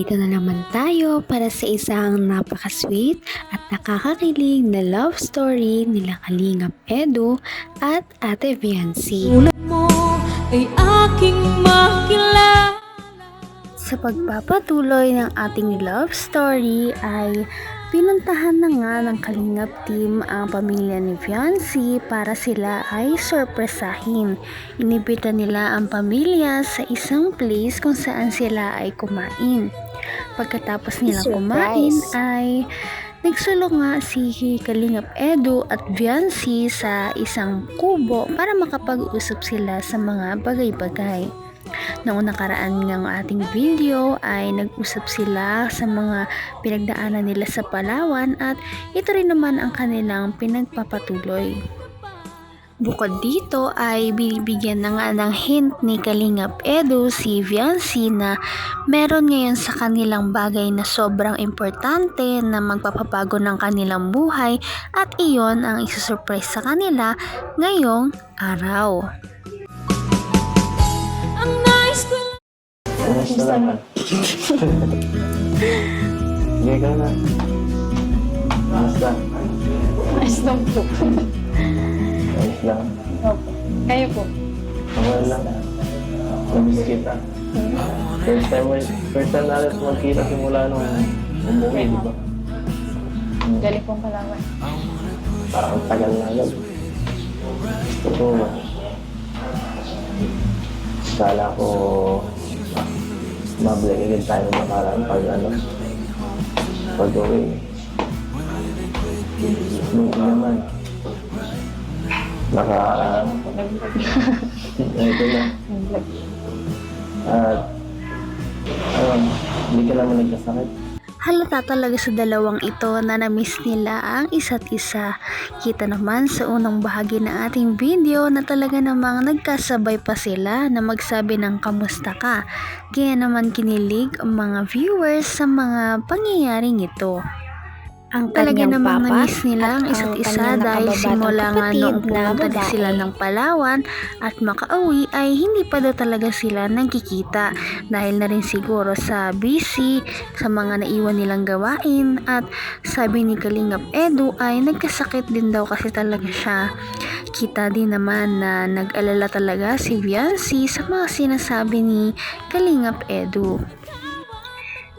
Narito na naman tayo para sa isang napaka-sweet at nakakakilig na love story nila Kalingap Edu at Ate Viancy. Tulad mo ay aking makilala Sa pagpapatuloy ng ating love story ay pinuntahan na nga ng Kalingap team ang pamilya ni Fiancé para sila ay sorpresahin. Inibita nila ang pamilya sa isang place kung saan sila ay kumain. Pagkatapos nilang kumain ay nagsulong nga si Kalingap Edu at Viancy sa isang kubo para makapag-usap sila sa mga bagay-bagay. Noong nakaraan ng ating video ay nag-usap sila sa mga pinagdaanan nila sa Palawan at ito rin naman ang kanilang pinagpapatuloy. Bukod dito ay binibigyan na nga ng hint ni Kalingap Edu si Viancy na meron ngayon sa kanilang bagay na sobrang importante na magpapabago ng kanilang buhay at iyon ang isusurprise sa kanila ngayong araw. Kumusta naman? Sige ka na. Kumusta? Ayos lang po. Ayos lang. Opo. Kayo po. Okay lang. Namiss kita. First time, first time natin magkita simula nung umuwi, di ba? Galing pong kalaman. Parang ang tagal na agad. Gusto ko, kala ko mabalik agad tayo ng nakaraan pag ano, pag uwi. Buti naman. Naka, ito na. At, ano, hindi ka naman nagkasakit. Halata talaga sa dalawang ito na namiss nila ang isa't isa. Kita naman sa unang bahagi ng ating video na talaga namang nagkasabay pa sila na magsabi ng kamusta ka. Kaya naman kinilig ang mga viewers sa mga pangyayaring ito. Ang talaga namang papa namiss nila ang at isa't isa dahil simula nga noong pumunta sila ng Palawan at makauwi ay hindi pa daw talaga sila nagkikita dahil na rin siguro sa busy sa mga naiwan nilang gawain at sabi ni Kalingap Edu ay nagkasakit din daw kasi talaga siya. Kita din naman na nag-alala talaga si Viancy sa mga sinasabi ni Kalingap Edu.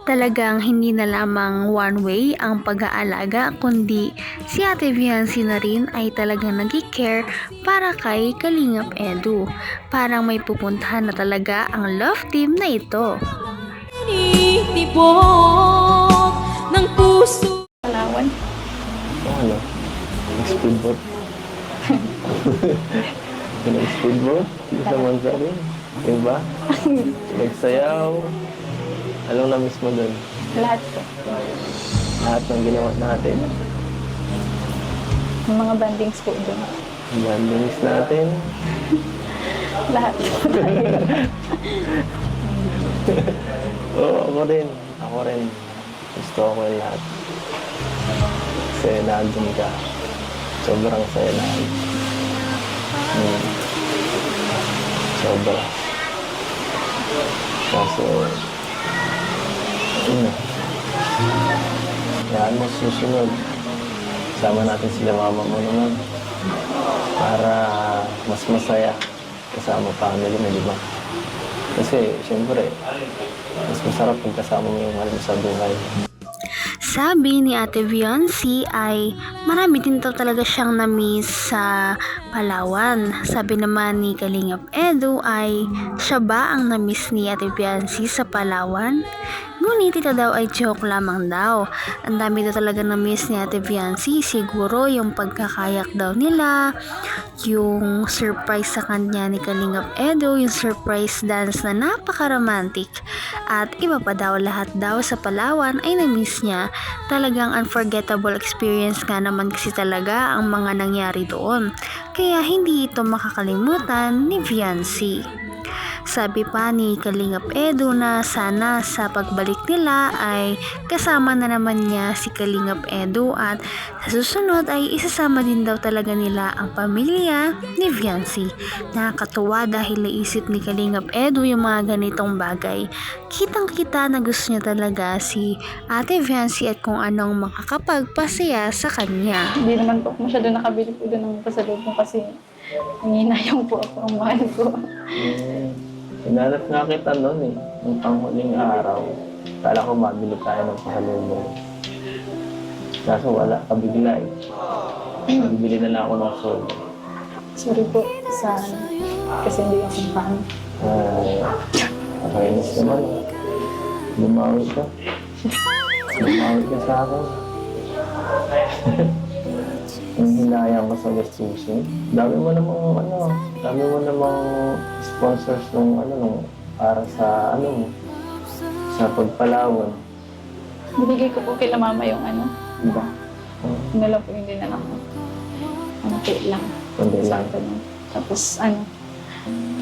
Talagang hindi na lamang one way ang pag-aalaga kundi si Ate Viancy na rin ay talagang nag-care para kay Kalingap Edu. Parang may pupuntahan na talaga ang love team na ito. tinitibok ng puso Kalawan. Oh, ano? Nag-speedboat? Dito sa Manzari. Diba? Nagsayaw. Anong na-miss mo doon? Lahat po. Lahat ng ginawa natin. Yung mga bandings po doon. Bandings natin. Lahat po. Oo, ako rin. Ako rin. Gusto ko yung lahat. Kasi nandun ka. Sobrang saya lahat. Hmm. Sobra. Kaso, na. Yan mo susunod. Sama natin sila mama mo naman. Para mas masaya kasama family mo, di ba? Kasi, siyempre, mas masarap pag kasama mo yung mahal mo sa buhay. Sabi ni Ate Viancy ay marami din daw talaga siyang na-miss sa Palawan. Sabi naman ni Kalingap Edu ay siya ba ang na-miss ni Ate Viancy sa Palawan? Ngunit ito daw ay joke lamang daw. Ang dami daw talaga na-miss ni Ate Viancy. Siguro yung pagkakayak daw nila, yung surprise sa kanya ni Kalingap Edu, yung surprise dance na napaka-romantic. At iba pa daw lahat daw sa Palawan ay na-miss niya. Talagang unforgettable experience nga naman kasi talaga ang mga nangyari doon. Kaya hindi ito makakalimutan ni Viancy. Sabi pa ni Kalingap Edu na sana sa pagbalik nila ay kasama na naman niya si Kalingap Edu at sa susunod ay isasama din daw talaga nila ang pamilya ni Viancy. Nakakatuwa dahil naisip ni Kalingap Edu yung mga ganitong bagay. Kitang kita na gusto niya talaga si Ate Viancy at kung anong makakapagpasaya sa kanya. Hindi naman po masyado nakabili po doon ng pasalubong kasi nanginayang po ako ang mahal ko. Eh, hinanap nga kita noon eh. Nung panghuling araw. Kala ko mabili tayo ng pasalubong. Kaso wala, kabigla eh. Bibili na lang ako ng soul. Sorry po sa kasi hindi ako fan. Ay, nakainis naman. Lumawi ka. Lumawi ka sa akin. Yung hinayang ko sa gastusin. Dami mo namang ano, dami mo namang sponsors nung ano nung para sa ano sa pagpalawan. Binigay ko po kay mama yung ano, Diba? ano lang po yung dinala ko. Ano lang. Kundi lang. Tapos ano,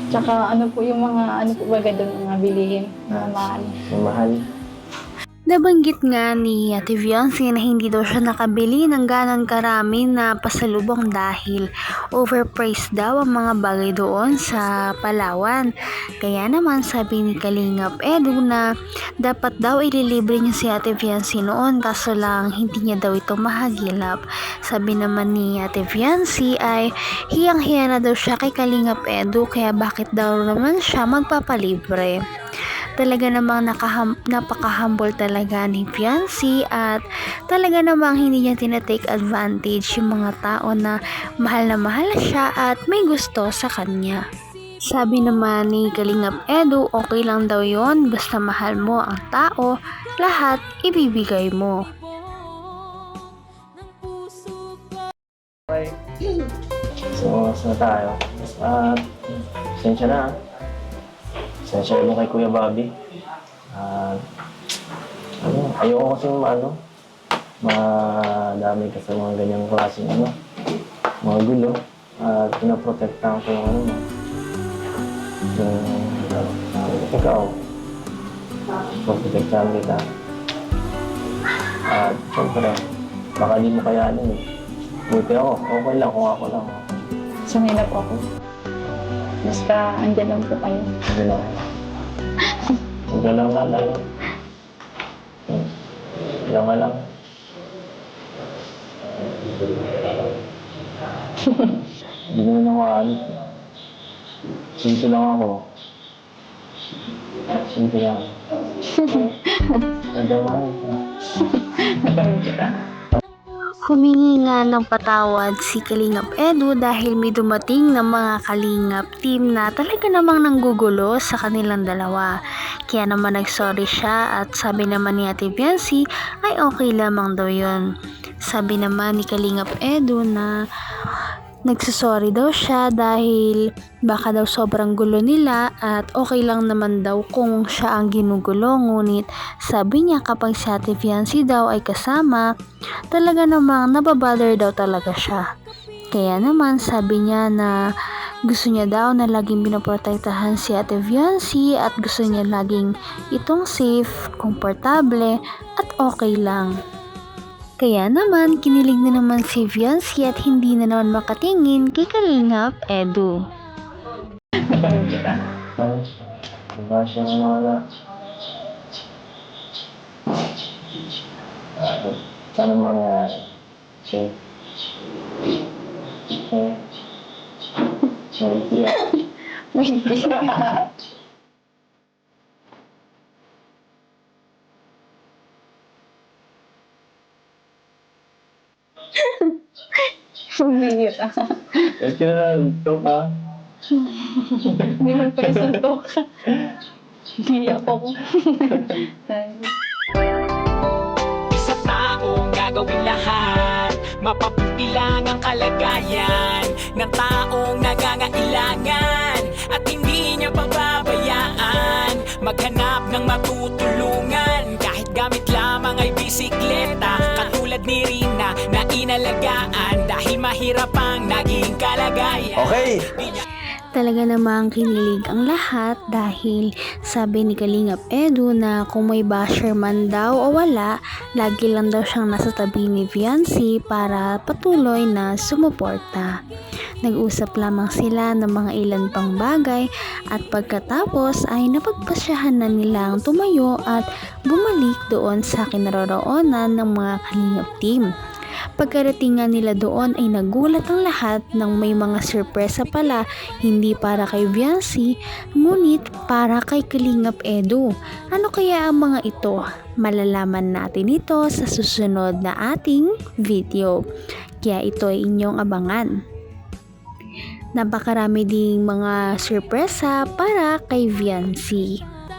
tsaka ano po yung mga ano po baga doon mga bilihin, mga mahal. Mahal. Nabanggit nga ni Ate Viancy na hindi daw siya nakabili ng ganon karami na pasalubong dahil overpriced daw ang mga bagay doon sa Palawan. Kaya naman sabi ni Kalingap Edu na dapat daw ililibre niya si Ate Viancy noon kaso lang hindi niya daw ito mahagilap. Sabi naman ni Ate Viancy ay hiyang-hiya na daw siya kay Kalingap Edu kaya bakit daw naman siya magpapalibre talaga namang nakaham, napaka-humble talaga ni Fiancé at talaga namang hindi niya tinatake advantage yung mga tao na mahal na mahal siya at may gusto sa kanya. Sabi naman ni Kalingap Edu, okay lang daw yon basta mahal mo ang tao, lahat ibibigay mo. ko So, saan tayo? At, sensya na. Sensya na kay Kuya Bobby. At, ano, ayoko kasi ano, madami ka sa mga ganyang klaseng ano, mga gulo. At pinaprotektahan ko yung ano mo. Yung, ikaw, protektahan kita. At, syempre, baka di mo kayanin eh. Buti ako, okay lang kung ako lang. Po ako. Basta andyan lang po kayo. Hindi lang. Huwag ka lang ka lang. Hindi naman ako aalis. Sinto lang ako. Sinto lang. Ganda mo. Humingi nga ng patawad si Kalingap Edu dahil may dumating na mga Kalingap team na talaga namang nanggugulo sa kanilang dalawa. Kaya naman nagsorry siya at sabi naman ni Ate Biancy ay okay lamang daw yun. Sabi naman ni Kalingap Edu na nagsasorry daw siya dahil baka daw sobrang gulo nila at okay lang naman daw kung siya ang ginugulo ngunit sabi niya kapag si Ate Fiancé daw ay kasama talaga namang nababother daw talaga siya. Kaya naman sabi niya na gusto niya daw na laging binoprotektahan si Ate Viancy at gusto niya laging itong safe, komportable at okay lang. Kaya naman, kinilig na naman si Viancy at hindi na naman makatingin kay Kalingap Edu. Ay, diba siya na wala? Ah, Sana mangyari? Siya. Siya. Siya. Sumingit ah. Eh, kinalito ka. Hindi man pa isuntok. Hindi ako. Sorry. Sa taong gagawin lahat Mapabuti lang ang kalagayan Ng taong nangangailangan At hindi niya pababayaan Maghanap ng matutulungan Kahit gamit lamang ay bisikleta Katulad ni Rina na inalagaan Dahil mahirap ang naging kalagayan Okay! Talaga namang kinilig ang lahat dahil sabi ni Kalingap Edu na kung may basher man daw o wala, lagi lang daw siyang nasa tabi ni Viancy para patuloy na sumuporta. Nag-usap lamang sila ng mga ilan pang bagay at pagkatapos ay napagpasyahan na nilang tumayo at bumalik doon sa kinaroroonan ng mga Kalingap team. Pagkarating nila doon ay nagulat ang lahat nang may mga sorpresa pala hindi para kay Viancy ngunit para kay Kalingap Edu. Ano kaya ang mga ito? Malalaman natin ito sa susunod na ating video. Kaya ito ay inyong abangan. Napakarami ding mga sorpresa para kay Viancy.